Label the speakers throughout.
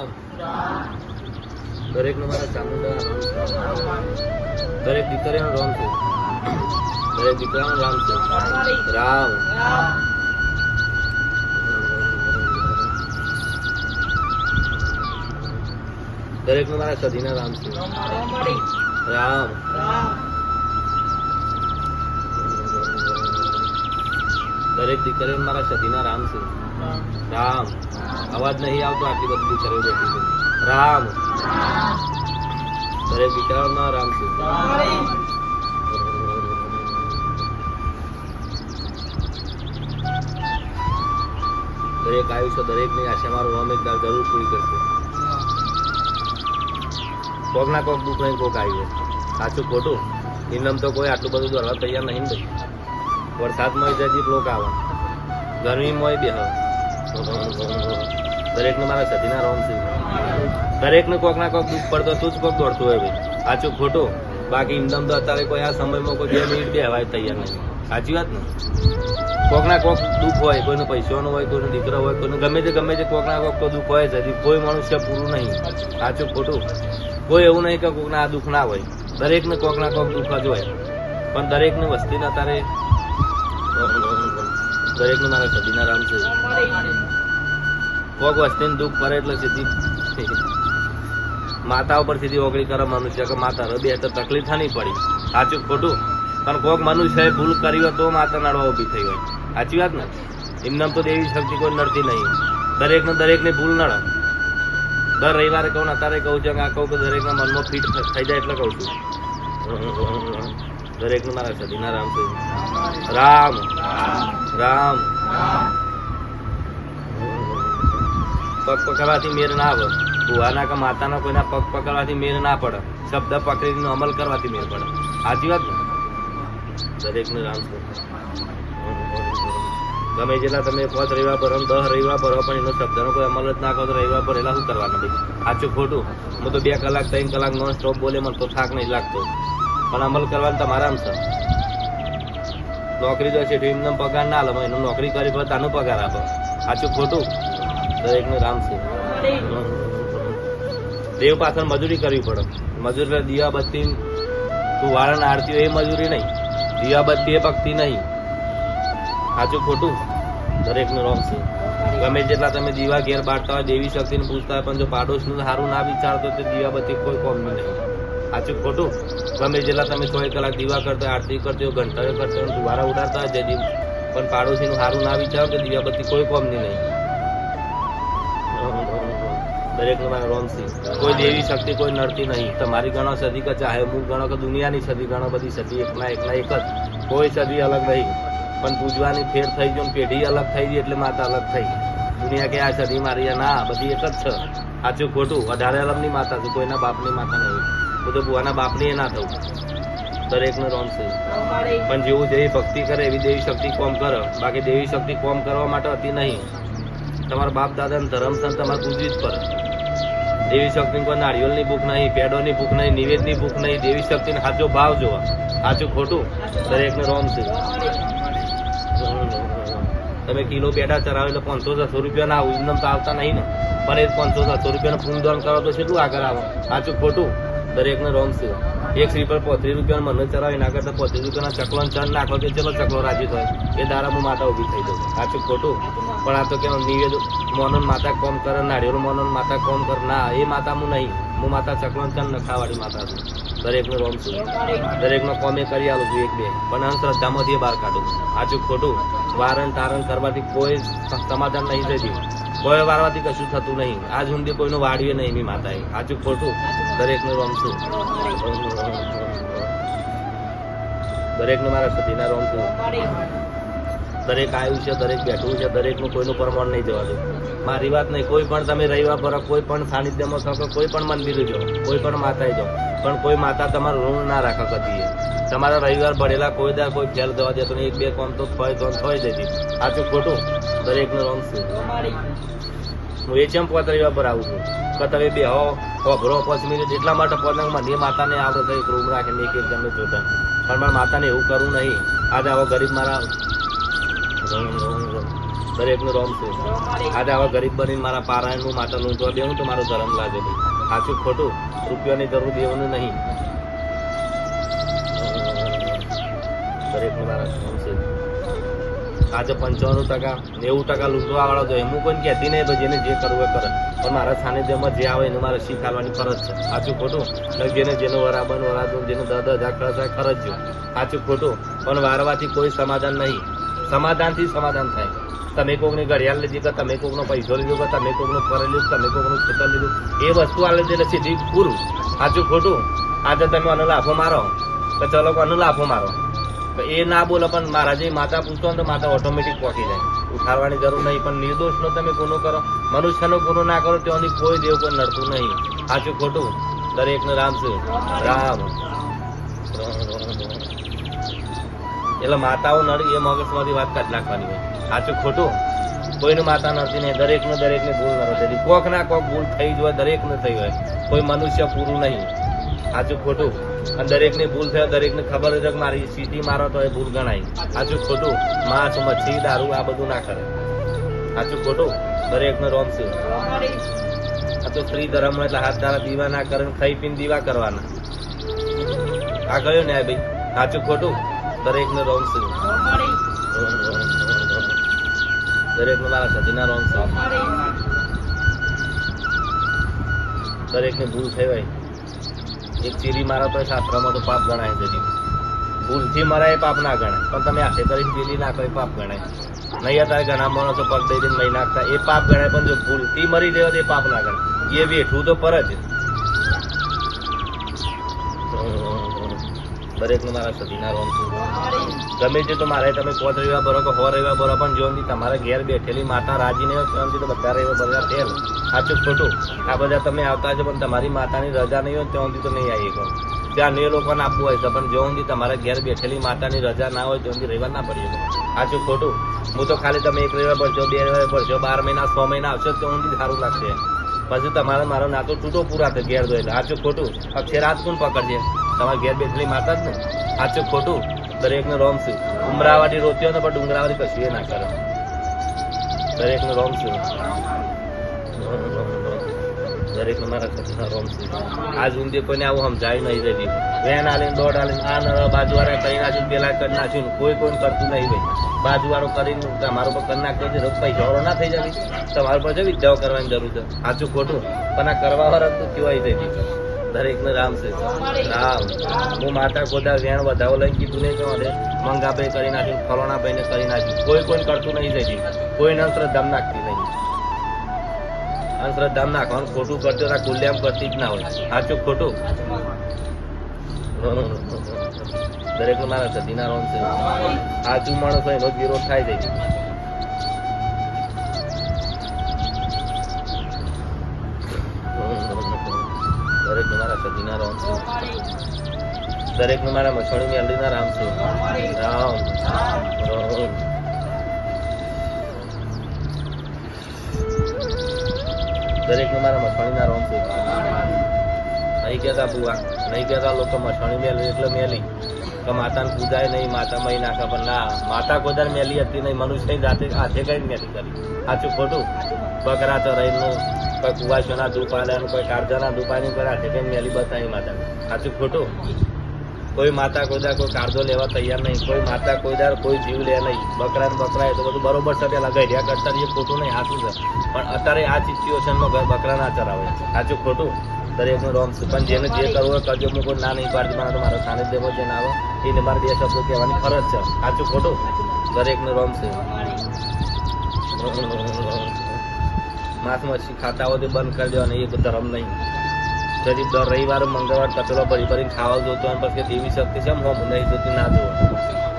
Speaker 1: રામ દરેકને મારા ચામુંડા. દરેક દીકરીઓનો રામ છે. દરેક દીકરાનો રામ છે. રામ. દરેકને મારા સધીના રામ છે. રામ. દરેક દીકરીઓને મારા સધીના રામ છે. રામ. અવાજ નહીં આવતો, આટલી બધી દીકરીઓ બેઠી રામ. દરેક દીકરાઓના રામ છે દરેક આયુષ્ય દરેકની આશા મારો નામ દાડ જરૂર પૂરી કરશે. કોક ના કોક દુઃખ નહીં કોક આવી જાય. સાચું ખોટું? ઇનમ તો કોઈ આટલું બધું દોડવા તૈયાર નહીં ને વરસાદમાં જજી લોક આવે. ગરમીમાં બે દરેકને મારા સધીના રોમ છે. દરેકને કોક ના કોક દુઃખ પડતો તું જ કોક દોડતું હોય ભાઈ. સાચું ખોટું? બાકી ઇનમ તો અત્યારે કોઈ આ સમયમાં કોઈ બે મિનિટ બે હવાય તૈયાર નહીં. સાચી વાત ને? કોક ના કોક દુઃખ હોય, કોઈનો પૈસાનો હોય, કોઈનો દીકરો હોય, કોઈનું ગમે તે ગમે તે કોક ના કોક તો દુઃખ હોય હજી કોઈ મનુષ્ય પૂરું નહીં. સાચું ખોટું? કોઈ એવું નહીં કે કોકના આ દુઃખ ના હોય. દરેકને કોક ના કોક દુઃખ જ હોય. પણ દરેકની વસ્તીને અત્યારે દરેકને મારા સદીના રામ છે. કોક વસ્તીને દુઃખ પડે એટલે સીધી માતા ઉપર સીધી ઓગળી કરે મનુષ્ય, કે માતા રબી તો તકલીફ નહીં પડી. સાચું ખોટું? પણ કોક મનુષ્યએ ભૂલ કરી હોય તો માતા નડવા ઊભી થઈ હોય. સાચી વાત ને? એમનામ તો દેવી શક્તિ કોઈ નડતી નહીં. દરેકને દરેકની ભૂલ નડે. દર રવિવારે કહું ને અત્યારે કહું છું આ કહું કે દરેકના મનમાં ફિટ થઈ જાય એટલે કહું છું. દરેકનું મારા સદીના રામ રામ રામ. રામ. પગ પકડવાથી મેર ના આવે. ભુવાના કે માતાના કોઈના પગ પકડવાથી મેર ના પડે. શબ્દ પકડીનો અમલ કરવાથી મેર પડે. સાચી વાત દરેકનું રામ ગમે જેટલા તમે પાંચ રવિવાર ભરો દસ રવિવાર ભરો, પણ એનો શબ્દનો કોઈ અમલ જ ના કરો તો રવિવાર પર એલા શું કરવાના ભાઈ? સાચું ખોટું? હું તો બે કલાક, ત્રણ કલાક નોન સ્ટોપ બોલે, મને તો થાક નહીં લાગતો. પણ અમલ કરવાનું તમારા છે. નોકરી તો છે એમને પગાર ના લો એનો નોકરી કરી પડે તાનો પગાર આપો. સાચું ખોટું? દરેકનું રામ છે. દેવ પાછળ મજૂરી કરવી પડે. મજૂર એટલે દીવા બત્તી તું વાળાને આરતી એ મજૂરી નહીં. દીવા બત્તી એ ભક્તિ નહીં. સાચું ખોટું? દરેકનું રોમ છે. ગમે જેટલા તમે દીવા ઘેર બાળતા હોય, દેવી શક્તિને પૂછતા હોય, પણ જો પાડોશનું સારું ના વિચારતો તો દીવાબત્તી કોઈ કોમ નહીં. સાચું ખોટું? ગમે જેટલા તમે ચોવીસ કલાક દીવા કરતા આરતી કરતો ઘંટાએ કરતા દુવારા ઉડાડતા જયદીપ પણ પાડોશીનું સારું ના વિચારો તો દીવાબત્તી કોઈ કોમની નહીં. દરેકનું મારા રોમ કોઈ દેવી શક્તિ કોઈ નડતી નહીં. તમારી ગણો સદી કે ચાહે હું ગણો કે દુનિયાની સદી ગણો બધી સદી, એકના એકના એક જ. કોઈ સદી અલગ નહીં. પણ પૂજવાની ફેર થઈ ગયો પેઢી અલગ થઈ ગઈ એટલે માતા અલગ થઈ દુનિયા કે આ સદી મારી ના બધી એક જ છે. સાચું ખોટું? વધારે અલગની માતા છે, કોઈના બાપની માતા નહીં હું તો બુવાના બાપની ના થવું દરેકનો રોમ પણ જેવું દેવી ભક્તિ કરે એવી દેવી શક્તિ કોમ કરે. બાકી દેવી શક્તિ કોમ કરવા માટે હતી નહીં. તમારા બાપ દાદાને ધર્મ સંત તમારે પૂજવી જ પડે. દેવી શક્તિ કોઈ નારિયેળની ભૂખ નહીં, પેડોની ભૂખ નહીં, નિવેદની ભૂખ નહીં, દેવી શક્તિને સાચો ભાવ જોવા. સાચું ખોટું, દરેકને રોમ છે. તમે કિલો પેડા ચરાવો એટલે પાંચસો છસો રૂપિયા ના આવું તો આવતા નહીં ને. પણ એ પાંચસો છસો રૂપિયાનું પૂંજદાન કરો તો કેટલું આગળ આવે? સાચું ખોટું, દરેકને રોમ છે. એક શ્રીફળ પોત્રીસ રૂપિયાનું મને ચરાવે ના કરતા પોત્રીસ રૂપિયાના ચકલો ચંદ નાખો કે ચલો ચકલો રાજી થાય. એ દારામાં માતા ઊભી થઈ જાય. સાચું ખોટું. પણ આ તો કે નિવેદ મોનન માતા કોમ કર, નાળિયેર મોનન માતા કોમ કર. ના, એ માતા હું નહીં. હું માતા ચંદ નખાવાળી માતા છું. દરેકનો રોમ છું. દરેકનો કોમે કરી આલું છું એક બે. પણ અંધશ્રદ્ધામાંથી એ બહાર કાઢું સાચું ખોટું. વારણ તારણ કરવાથી કોઈ સમાધાન નહીં થતી. કોઈ વારવાથી કશું થતું નહીં. આજ સુધી કોઈનું વાળીએ નહીં એની માતાએ. આજુ ખોટું. દરેકનું રોમ છું. દરેકને મારા સતીના રોમ છું. દરેક આવ્યું છે, દરેક બેઠું છે, દરેકનું કોઈનું પ્રમાણ નહીં જવા દો. મારી વાત નહીં, કોઈ પણ તમે રવિવાર પર કોઈ પણ સાનિધ્યમાં શકો કોઈ પણ મંદિરે જાઓ, કોઈ પણ માતાએ જાઓ, પણ કોઈ માતા તમારું ઋણ ના રાખો કદી તમારા રવિવાર ભરેલા કોઈ દર કોઈ ફેલ જવા દેતો નહીં, એક બે કોમ તો થોય તો થઈ આ તો ખોટું. દરેકનું રોંગ છે. હું એ ચેમ પોત રવિવાર પર આવું છું? કે તમે બે હો અભરો પાંચ મિનિટ એટલા માટે પતંગમાં જે માતાને આવડે તો એક રૂમ રાખીને એક એક ગમે જોતા. પણ મારા માતાને એવું કરવું નહીં. આજે આવો ગરીબ મારા દરેકનું રોમ છે. આજે આવા ગરીબ બનીને મારા પારાયણનું માટે લૂંટવા દેવું તો મારો ધર્મ લાગે ભાઈ સાચું ખોટું? રૂપિયાની જરૂર દેવાનું નહીં. દરેકનું મારા રોમ છે. આજે પંચાણું ટકા, નેવું ટકા લૂંટવા વાળો તો હું કોઈ કહેતી નહીં, ભાઈ, જેને જે કરવું એ કરે. પણ મારા સાનિધ્યમાં જે આવે એને મારે શીખાડવાની ફરજ છે. સાચું ખોટું? જેને જેનો વરાબન વરાદું જેને દસ દસ હજાર ખર્ચ થાય ખર્ચ સાચું ખોટું? પણ વારવાથી કોઈ સમાધાન નહીં. સમાધાનથી સમાધાન થાય. તમે કોકની ઘડિયાળ લીધી કે તમે કોકનો પૈસો લીધો કે તમે કોકનું ફરે લીધું, તમે કોકનું ખેતર લીધું, એ વસ્તુ આલે એટલે સીધી પૂરું. સાચું ખોટું? આજે તમે અનુ લાફો મારો. તો ચલો અનુ લાફો મારો? એ ના બોલો પણ મારા જે માતા પૂછતો ને તો માતા ઓટોમેટિક પહોંચી જાય. ઉઠાડવાની જરૂર નહીં, પણ નિર્દોષનો તમે ગુનો કરો. મનુષ્યનો ગુનો ના કરો, ત્યાંથી કોઈ દેવ કોઈ નડતું નહીં. સાચું ખોટું? દરેકનું રામ છે રામ. એટલે માતાઓ નડી એ મગજમાંથી વાત કાઢી નાખવાની હોય. સાચું ખોટું? કોઈનું માતા નથી નહીં દરેકને દરેકને ભૂલ ન થતી કોક ના કોક ભૂલ થઈ જ હોય, દરેકને થઈ હોય. કોઈ મનુષ્ય પૂરું નહીં. સાચું ખોટું? અને દરેકની ભૂલ થયો, દરેકને ખબર છે મારી સીટી મારો તો એ ભૂલ ગણાય. સાચું ખોટું? માંસ, મચ્છી, દારૂ, આ બધું ના કરે. સાચું ખોટું? દરેકને રોમ છે. આ તો સ્ત્રી ધર્મ એટલે હાથ ધારા દીવા ના કરે ને ખાઈ પીને દીવા કરવાના. આ કયો ન્યાય ભાઈ? સાચું ખોટું? દરેકને રોમ છે. દરેકને મારા સતીના રોમ છે. દરેકને ભૂલ થઈ હોય. એક ચીરી મારા તો શાસ્ત્રમાં તો પાપ ગણાય છે ભૂલ ભૂલથી મરાય એ પાપ ના ગણાય. પણ તમે આખે કરીને ચીરી નાખો એ પાપ ગણાય. નહીં અત્યારે ઘણા માણસો પગ દઈ દઈને નહીં નાખતા. એ પાપ ગણાય પણ જો ભૂલથી મરી તો એ પાપ ના ગણાય. એ બેઠું તો પર જ દરેકને મારા સતીના રોમ છું. ગમે તે તો મારે તમે પોત રવિવાર ભરો કે હો રવિવાર ભરો પણ જો તમારા ઘેર બેઠેલી માતા રાજી નહીં હોય તો બધા રવિવાર ભરવા ફેર. સાચું ખોટું. આ બધા તમે આવતા છો પણ તમારી માતાની રજા નહીં હોય ત્યાં સુધી તો નહીં આવી શકો ત્યાં એ લોકોને આપવું હોય છે પણ જો સુધી તમારા ઘેર બેઠેલી માતાની રજા ના હોય ત્યાંથી રવિવાર ના પડી સાચું ખોટું. હું તો ખાલી તમે એક રવિવાર ભરશો બે રવિવાર ભરશો બાર મહિના, છ મહિના આવશો તો સુધી સારું લાગશે. પછી તમારે મારો નાતો તૂટો પૂરા થાય ઘેર દોય સાચું ખોટું અક્ષરાત કોણ પકડજે? તમારે ઘેર બેઠેલી માતા જ ને. સાચું ખોટું, દરેકને રોમ છે. ઉમરાવાળી હોય ને પણ ડુંગરાવાડી કશું એ ના કરે. દરેકનું રોમ છે. દરેકને મારા ઘરના રોમ આજ ઊંધી કોઈને આવું સમજાય નહીં જતી વેન આલીને દોડ આલીને આ નર બાજુવાળા કરી નાખ્યું પેલા કરી નાખ્યું કોઈ કોઈ કરતું નહીં ભાઈ બાજુવાળો કરીને તમારું પર કરી નાખે છે પૈસા વાળો ના થઈ જાય તમારું પર જવી વિદ્યાઓ કરવાની જરૂર છે. સાચું ખોટું? પણ આ કરવા વાળા તો કેવાય થઈ દરેકને રામ છે. રામ. હું માતા ગોદા વેણ વધાવો લઈને કીધું નહીં કે મંગાભાઈ કરી નાખ્યું ફલોણાભાઈ ને કરી નાખ્યું. કોઈ કોઈ કરતું નહીં જતી કોઈને દમ નાખતી નહીં અંધશ્રદ્ધામ નાખવાનું ખોટું કરતો હતા કુલ્યામ કરતી જ ના હોય. સાચું ખોટું? દરેક મારા સતીના રોમ છે. સાચું માણસ હોય એનો જ વિરોધ થાય છે. દરેક મારા સતીના રોન છે. દરેક મારા મછાણી મેલડીના રામ છે. રામ. રામ. દરેક મારા મછાણીના રોમ છે નહીં કહેતા બુઆ, નહીં કહેતા લોકો મસાણી મેલી, એટલે મેલી. કે માતાને પૂજાય નહીં, માતા મહી નાખે, પણ ના, માતા ગોદર મેલી હતી નહીં, મનુષ્ય જાતે હાથે કઈ મેલી કરી. સાચું ખોટું? બકરા તો ચરાઈનું કોઈ કુવાસોના દુપાલાનું કોઈ કાળજાના દુપાની પર હાથે કઈ મેલી બતાવી માતા સાચું ખોટું? કોઈ માતા કોઈદાર કોઈ કાળજો લેવા તૈયાર નહીં. કોઈ માતા કોઈદાર કોઈ જીવ લે નહીં. બકરા ને બકરા એ તો બધું બરોબર છે. ત્યાં લગાવી રહ્યા કરતા એ ખોટું નહીં સાચું છે. પણ અત્યારે આ સિચ્યુએશનમાં બકરા ના ચરાવે સાચું ખોટું? દરેકનું રોમ છે. પણ જેને જે કરવું હોય કરજો. હું કોઈ ના નહીં પાડતી. મારે દેવો સાનિધ્યમાં જેને આવે. એને મારે બે શબ્દો કહેવાની ફરજ છે. સાચું ખોટું? દરેકનું રોમ છે. માથમાં ખાતા હોય તો બંધ કરી દેવાનું. એ ધર્મ નહીં. ગરીબ દર રવિવાર મંગળવાર કચરો ભરી ભરીને ખાવા જોતો અને પછી દેવી શક્તિ છે હોમ નહીં જોતી ના જોવા.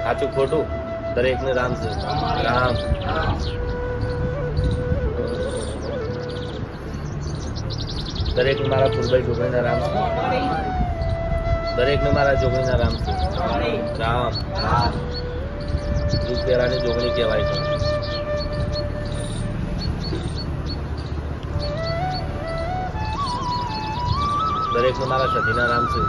Speaker 1: સાચું ખોટું? દરેકને રામ છે. રામ. દરેક મારા ફૂલભાઈ જોગણીના રામ છે. દરેકને મારા જોગણીના રામ છે. રામ. દૂધ પહેરાની જોગણી કહેવાય છે. દરેકને મારા સતીના રામ છે.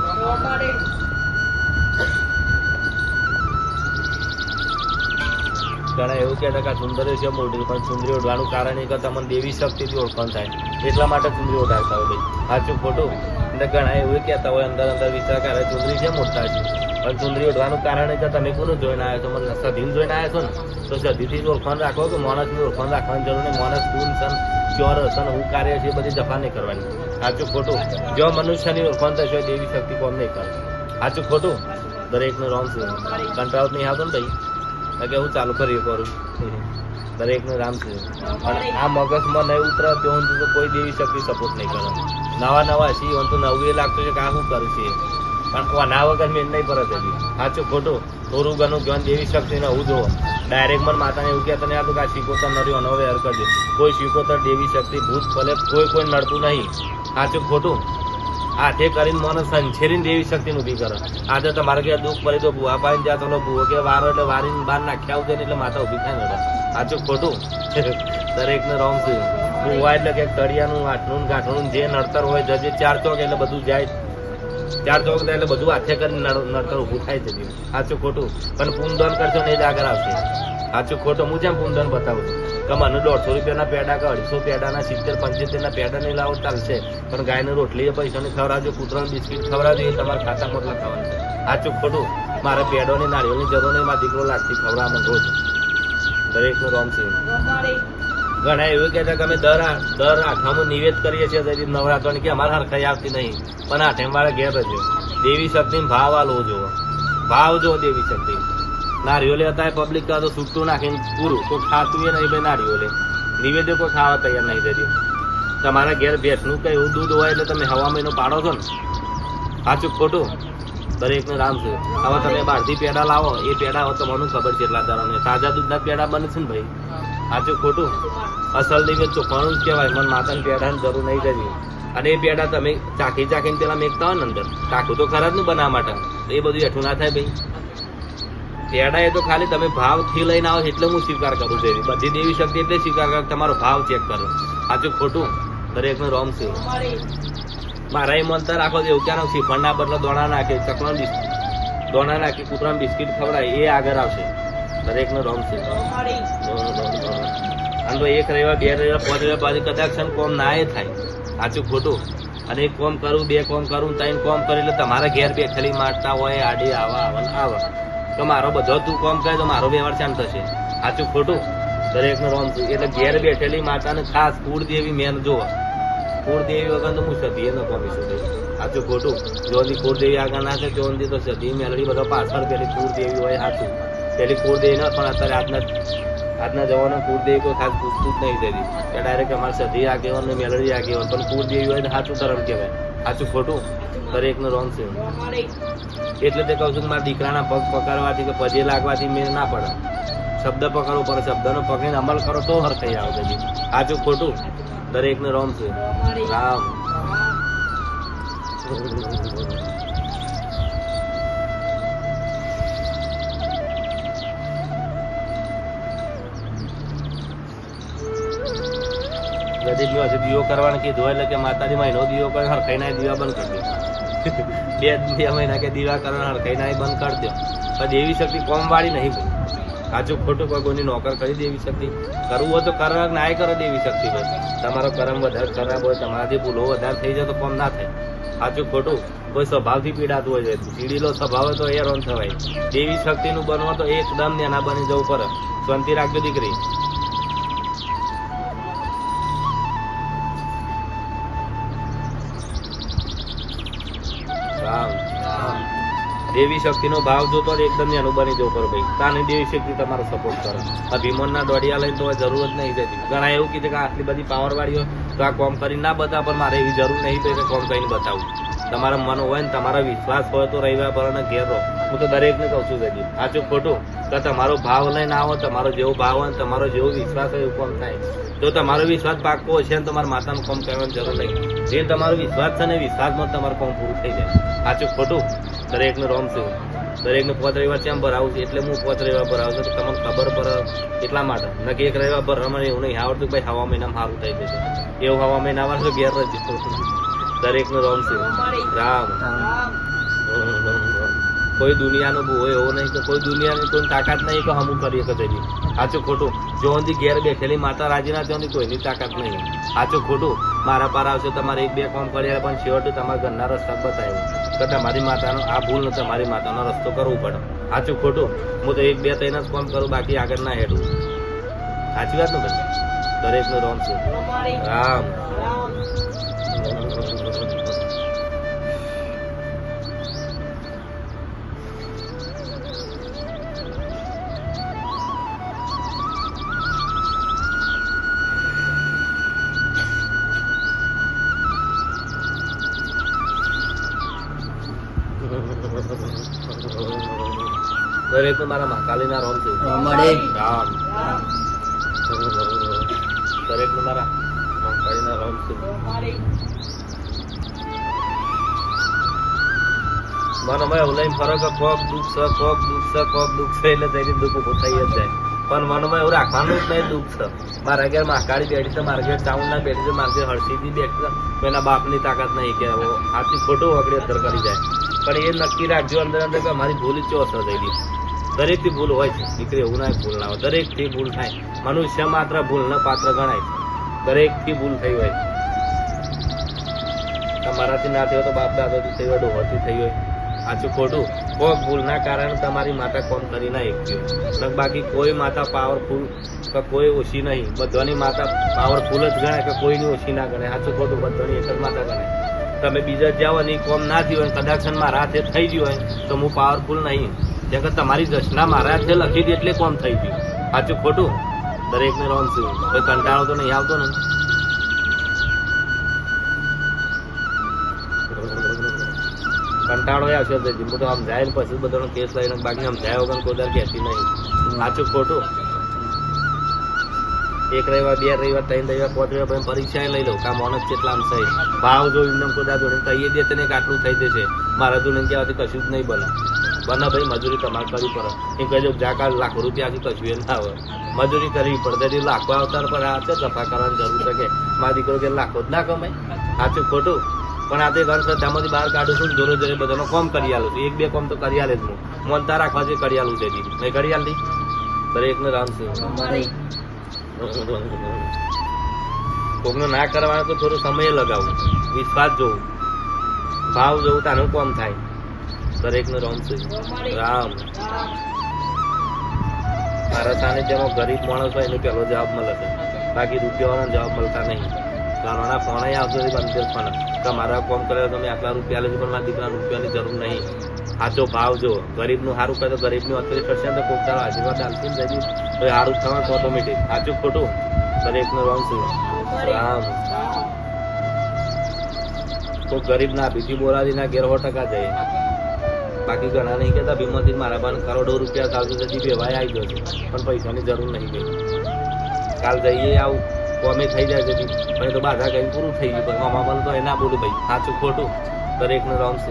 Speaker 1: ઘણા એવું કહેતા કે સુંદરી છે મોટી પણ સુંદરી ઓઢવાનું કારણ એ કે તમને દેવી શક્તિથી ઓળખાણ થાય. એટલા માટે સુંદરી ઓઢાડતા હોય ભાઈ. સાચું ખોટું? એટલે ઘણા એવું કહેતા હોય અંદર અંદર વિચાર કરે, સુંદરી છે, મોટા છે. પણ સુંદરી ઓઢવાનું કારણ કે તમે કોનું જોઈને આવ્યો છો? મને સધીને જોઈને આવ્યો છો ને? તો સધીથી જ ઓળખાણ રાખો કે માણસની ઓળખાણ રાખવાની જરૂર નહીં. માણસ કોણ સન, ક્યોર હશે હું કાર્ય છે બધી જફા નહીં કરવાની. સાચું ખોટું? જો મનુષ્યની ઓળખાણ થશે દેવી શક્તિ કોમ નહીં કરે. સાચું ખોટું? દરેકનું રોંગ છે. કંટાળો નહીં આવતો ને ભાઈ? તો કે હું ચાલુ કર્યું કરું દરેકનું રામ છે. પણ આ મગજમાં નહીં ઉતરે ત્યાં હું તો કોઈ દેવી શક્તિ સપોર્ટ નહીં કરે. નવા નવા સી હું તો નવું એ લાગતું છે કે આ શું કરું છે પણ કોના વગર મેં નહીં પરત હજી સાચું, ખોટું. થોડું ઘણું જ્ઞાન દેવી શક્તિ ને હું જોવો. ડાયરેક્ટ મને માતાને એવું કહેતા નહીં હતું કે આ શીખોતર નર્યો અનો વેર કરજે. કોઈ શીખોતર દેવી શક્તિ, ભૂત ભલે કોઈ કોઈ નડતું નહીં. સાચું, ખોટું? હાથે કરીને મને સંછેરીને દેવી શક્તિ ઊભી કરે. આજે તમારે કે દુઃખ પડી તો ભૂવા પાઈને જ્યાં તમને ભૂવો કે વારો એટલે વારીને બહાર નાખ્યા આવતો ને એટલે માતા ઊભી થાય ને સાચું, ખોટું? દરેકને રોંગ થયું. ભૂવા એટલે કે તળિયાનું, આટલું ગાંઠનું જે નડતર હોય, જજે ચાર ચોક એટલે બધું જાય. ચાર ચોક એટલે બધું હાથે કરીને નડ- નડતર ઊભું થાય છે. સાચું ખોટું. પણ પૂંદન કરશો ને એ જ આગળ આવશે. સાચું ખોટું. હું જેમ પૂંદન બતાવું કે મને દોઢસો રૂપિયાના પેડા કે અઢીસો પેડાના સિત્તેર, પંચોતેરના પેડા નહીં લાવો ચાલશે. પણ ગાયને રોટલી એ પૈસાની ખવડાવજો, કૂતરાને બિસ્કિટ ખવડાવજો, એ તમારા ખાતામાં જ લખાવાનું સાચું ખોટું. મારે પેડોની નાળિયેરની જરૂર નહીં, મારા દીકરો લાગતી ખવડાવવાનું રોજ દરેકનું રોમ છે. ઘણા એવું કહેતા કે અમે દર આ- દર આખામાં નિવેદ કરીએ છીએ, તેથી નવરાત્રણ કે અમારે હરખાઈ આવતી નહીં. પણ આ મારા ઘેર જ દેવી શક્તિ ભાવ આલો જોવો. ભાવ જો દેવી શક્તિ. નારિયોલે અત્યારે પબ્લિક તો છૂટું નાખીને પૂરું. કોઈ ખાતું નહીં ભાઈ નારિયોલે નિવેદ્ય કોઈ ખાવા તૈયાર નહીં થતી. તમારા ઘેર ભેંસનું કઈ એવું દૂધ હોય એટલે તમે હવા મહિનો પાડો છો ને? સાચું ખોટું? દરેકનું રામ છે. હવે તમે બહારથી પેડા લાવો, એ પેડા હવે તમને ખબર છે એટલા દાડાને તાજા દૂધના પેડા બને છે ને ભાઈ? સાચું ખોટું. અસલ નિવેદ ચોખાણું જ કહેવાય. મને માતાની પેડાની જરૂર નહીં થતી અને એ પેડા તમે ચાખી ચાખીને પેલા મેકતા હોય ને અંદર. ચાખું તો ખરા જ ને બનાવવા માટે. એ બધું હેઠું ના થાય ભાઈ. પેડા એ તો ખાલી તમે ભાવથી લઈને આવો એટલે હું સ્વીકાર કરું છું બધી દેવી શક્તિ એટલે સ્વીકાર કર તમારો ભાવ ચેક કરો. સાચું ખોટું. દરેકનું રોમ છે. મારા એ મન તો રાખો એવું ક્યાં શ્રીફળના બદલે દોણા નાખે, ચકલા દોણા નાખી, કૂતરાને બિસ્કિટ ખવડાય, એ આગળ આવશે. દરેકનો રોમ છે. અને તો એક રહેવા બે રહેવા પાંચ રહેવા પછી કદાચ છે કોમ ના એ થાય. સાચું ખોટું? અને એક કોમ કરું, બે કોમ કરું, ત્રણ કોમ કરી, એટલે તમારા ઘેર બેઠેલી મારતા હોય, આડી આવા આવા આવા. તો મારો બધો તું કોમ કરે તો મારો વ્યવહાર શાંત થશે. સાચું ખોટું? દરેકનો રોમ છે. એટલે ઘેર બેઠેલી માતાને ખાસ કુળદેવી મેન જોવા. કુળદેવી વગર તો હું સધીએ ન કોમીશું ભાઈ સાચું ખોટું જોની કુળદેવી આગળ ના છે જોનથી તો સધી મેલડી બધા પાછળ પેલી કુળદેવી હોય સાચું પેલી કુળદેવી ન, પણ અત્યારે આજના આજના જવાનો કુળદેવી કોઈ ખાસ પૂછતું જ નહીં થતી કે ડાયરેક્ટ અમારે સધી આગેવાન ને મેલડી આગેવાન, પણ કુળદેવી હોય તો સાચું ધર્મ કહેવાય. સાચું ખોટું? દરેકનો રોંગ છે. એટલે તે કહું છું કે મારા દીકરાના પગ પકડવાથી કે પજે લાગવાથી મેળ ના પડે. શબ્દ પકડવો પડે, શબ્દનો પકડીને અમલ કરો તો હરખાઈ આવે છે. સાચું ખોટું? દરેકને રોમ છે. રામ મેં દીવો કરવાનું કીધું એટલે કે માતાજી મહિનો દીવો કરે હરખાઈ ના દીવા બંધ કરી દો. બે બે મહિના કે દીવા કરવાના હરખાઈ ના બંધ કરી દો. પછી દેવી શક્તિ કોમ વાળી નહીં સાચું ખોટું કોઈ નોકર કરી દેવી શકતી. કરવું હોય તો કરવા નાય કરો દેવી શકતી ભાઈ તમારો કર્મ વધારે ખરાબ હોય, તમારાથી ભૂલો વધારે થઈ જાય તો કોમ ના થાય. સાચું ખોટું કોઈ સ્વભાવથી પીડાતું હોય છે. પીડીલો સ્વભાવ હોય તો એ રોન થવાય. દેવી શક્તિનું બનવા તો એકદમ ને નેના બની જવું પડે. શાંતિ રાખજો દીકરી. દેવી શક્તિનો ભાવ જોતો હોય એકદમ એનું બની જવું કરો ભાઈ. તાની દેવી શક્તિ તમારો સપોર્ટ કરે. આ ભીમોનના દોડિયા લઈને તો જરૂર જ નહીં જતી. ઘણા એવું કીધું કે આટલી બધી પાવર વાળી હોય તો આ કોમ કરી ના બતાવ, પણ મારે એવી જરૂર નહીં ભાઈ કે કોમ કરીને બતાવું. તમારા મન હોય ને તમારા વિશ્વાસ હોય તો રવિવાર પર ઘેર રહો. હું તો દરેકને કહું છું જજી સાચું ખોટું કે તમારો ભાવ લઈને આવો, તમારો જેવો ભાવ હોય તમારો જેવો વિશ્વાસ હોય એવું કોમ થાય. જો તમારો વિશ્વાસ પાકો હશે ને તમારા માતાનું કોમ કરવાની જરૂર નહીં. જે તમારો વિશ્વાસ છે ને વિશ્વાસમાં તમારું કોમ પૂરું થઈ જાય. સાચું ખોટું. દરેકનું રોમ છું દરેકનું પોત રવિવાર ચેમ ભરાવું છે? એટલે હું પોત રવિવાર ભરાવું છું તો તમને ખબર પડે એટલા માટે. નક્કી એક રવિવાર ભર મને એવું નહીં. આવડતું ભાઈ હવા મહિનામાં સારું થઈ જશે એવું હવા મહિના આવે તો ઘેર જ દરેકનું રોમ છે રામ. કોઈ દુનિયાનું બહુ હોય એવો નહીં કે કોઈ દુનિયાની કોઈ તાકાત નહીં કે હમું કરીએ કે તેની સાચું ખોટું. જોનથી ઘેર બેઠેલી માતા રાજી ના ત્યાંથી કોઈની તાકાત નહીં સાચું ખોટું. મારા પાર આવશે, તમારે એક બે કામ કર્યા પણ છેવટે તમારા ઘરના રસ્તા બતાવ્યો. કે તમારી માતાનો, આ ભૂલ ન તમારી માતાનો રસ્તો કરવો પડે. સાચું ખોટું. હું તો એક બે ત્રણ જ કામ કરું, બાકી આગળ ના હેડું સાચી વાત ને ભાઈ? દરેકનું રોમ છે રામ. દરેક મારા મહાકાલીના રોમ છે.
Speaker 2: મળે.
Speaker 1: રામ. દરેક મારા મહાકાળીના રોમ છે. મને મેં એવું ફરક કોક દુઃખ છે કોક દુઃખ છે કોક દુઃખ છે એટલે તેની દુઃખ ઉભું થઈ જ જાય. પણ મનમાં એવું રાખવાનું જ નહીં દુઃખ છે. મારા ઘેર મહાકાળી બેઠી છે મારા ઘેર ના બેઠી છે મારા ઘેર હળસીથી બેઠી છે. તો એના બાપની તાકાત નહીં કે હવે આથી ખોટું વગડે અંદર કરી જાય. પણ એ નક્કી રાખજો અંદર અંદર કે મારી ભૂલ ચો અસર થયેલી દરેકથી ભૂલ હોય છે. દીકરી એવું ના ભૂલ ના હોય. દરેકથી ભૂલ થાય. મનુષ્ય માત્ર ભૂલ ન પાત્ર ગણાય દરેકથી ભૂલ થઈ હોય તમારાથી ના થયો તો બાપ દાદાથી થઈ હોય ડોહરથી થઈ હોય. સાચું ખોટું? કોક ભૂલના કારણે તમારી માતા કોમ કરી ના એકતી બાકી કોઈ માતા પાવરફુલ કે કોઈ ઓછી નહીં. બધાની માતા પાવરફુલ જ ગણાય કે કોઈની ઓછી ના ગણાય. સાચું ખોટું? બધાની એક જ માતા ગણાય. તમે બીજા જાઓ ને કોમ ના થયું હોય કદાચ મારા હાથે થઈ ગયું હોય, તો હું પાવરફુલ નહીં. જેમ કે તમારી રચના મારા હાથે લખી હતી એટલે કોમ થઈ ગયું. સાચું ખોટું? દરેકને રોન છું. કોઈ કંટાળો તો નહીં આવતો ને. કંટાળો આવશે તો તો આમ જાય ને પછી બધાનો કેસ લઈને બાકી આમ જાય વગર કોઈ દર નહીં. સાચું ખોટું? એક રવિવાર, બે રવિવાર, ત્રણ રવિવાર, પાંચ રવિવાર પછી પરીક્ષા લઈ લઉં. કામ મોનસ કેટલા આમ થઈ ભાવ જોઈને કોઈ જોડે કહીએ દે તને કાટલું થઈ જશે. મારા નહીં કહેવાથી કશું જ નહીં બને બને ભાઈ મજૂરી તમારે કરવી પડે. એ કહેજો જાકા લાખ રૂપિયાથી કશું ના હોય. મજૂરી કરવી પડે. તેથી લાખો અવતાર પર આ છે દફા કરવાની જરૂર છે કે મારા દીકરો કે લાખો જ ના કમાય. સાચું ખોટું? પણ આ તે ઘર છે બહાર કાઢું છું જોરો જોરે બધાનો કોમ કરી આલું છું. એક બે કોમ તો કરી આલે જ હું. મોનતા રાખવા છે કરી આલું છે મેં કરી આલી. દરેકને રામ છે. કોકનું ના કરવાનો તો થોડો સમય લગાવું. વિશ્વાસ જોવું. ભાવ જોવું તાનું કોમ થાય. દરેકનું રામ છે. રામ. મારા સાનિધ્યમાં ગરીબ માણસ હોય એનો પહેલો જવાબ મળે છે. બાકી રૂપિયાવાળાનો જવાબ મળતા નહીં. કારણના ફોન આવતો નથી બંધ ફોન તમારા કોમ કરે તમે આટલા રૂપિયા લેજો પણ મારા દીકરા રૂપિયાની જરૂર નહીં. સાચો ભાવ જો ગરીબનું સારું કરે તો ગરીબની અત્યારે કરશે તો કોક તારો આશીર્વાદ આપશે ને જજી તો સારું થવાનું ઓટોમેટિક સાચું ખોટું? દરેકનું રોંગ છે. રામ. કોઈ ગરીબ ના બીજી બોરાદી ના ઘેર ટકા જાય. બાકી ઘણા નહીં કહેતા ભીમતી મારા બાન કરોડો રૂપિયા ચાલતો જતી ભેવાય આવી ગયો છે. પણ પૈસાની જરૂર નહીં ગઈ. કાલ જઈએ આવું કોમે થઈ જાય છે પછી તો બાધા કહીને પૂરું થઈ ગયું. પણ મામા તો એ ના બોલું, ભાઈ, સાચું ખોટું? દરેકનું રોંગ છે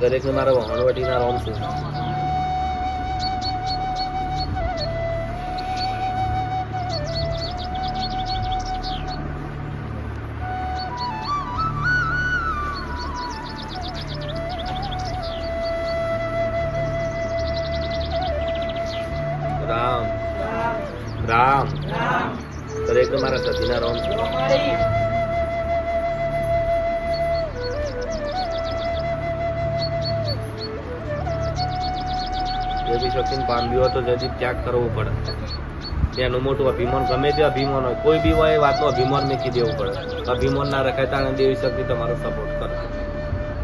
Speaker 1: દરેકને મારા વહાણવટીના રોંગ છે હોય તો જલ્દી ત્યાગ કરવો પડે. એનું મોટું અભિમાન ગમે તે અભિમાન હોય, કોઈ બી હોય એ વાતનું અભિમાન મૂકી દેવું પડે. અભિમાન ના રખાય તાણે દેવી શક્તિ તમારો સપોર્ટ કરે.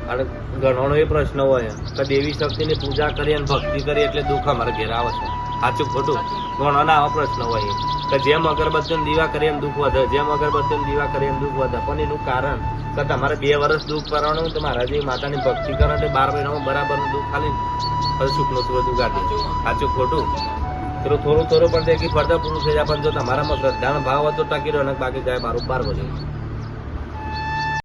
Speaker 1: અને ઘણો એ પ્રશ્ન હોય, કે દેવી શક્તિની પૂજા કરી અને ભક્તિ કરીએ એટલે દુઃખ અમારે ઘેર આવે છે. સાચું ખોટું? ઘણોના પ્રશ્ન હોય. કે જેમ અગરબત્તીનો દીવા કરે એમ દુઃખ વધે. જેમ અગરબત્તીનો દીવા કરીએ એમ દુઃખ વધે. પણ એનું કારણ કે તમારે બે વર્ષ દુઃખ કરવાનું, તો મારાજી માતાની ભક્તિ કરો એટલે બાર મહિનામાં બરાબરનું દુઃખ ખાલી પછી સુખનું સુખ દુઃખ આપી સાચું ખોટું? તો થોડું થોડું પણ દેખી ફરતા પૂરું થઈ જાય. પણ જો તમારામાં શ્રદ્ધાનો ભાવ હતો ટકી રહ્યો અને બાકી જાય બારું બાર વધે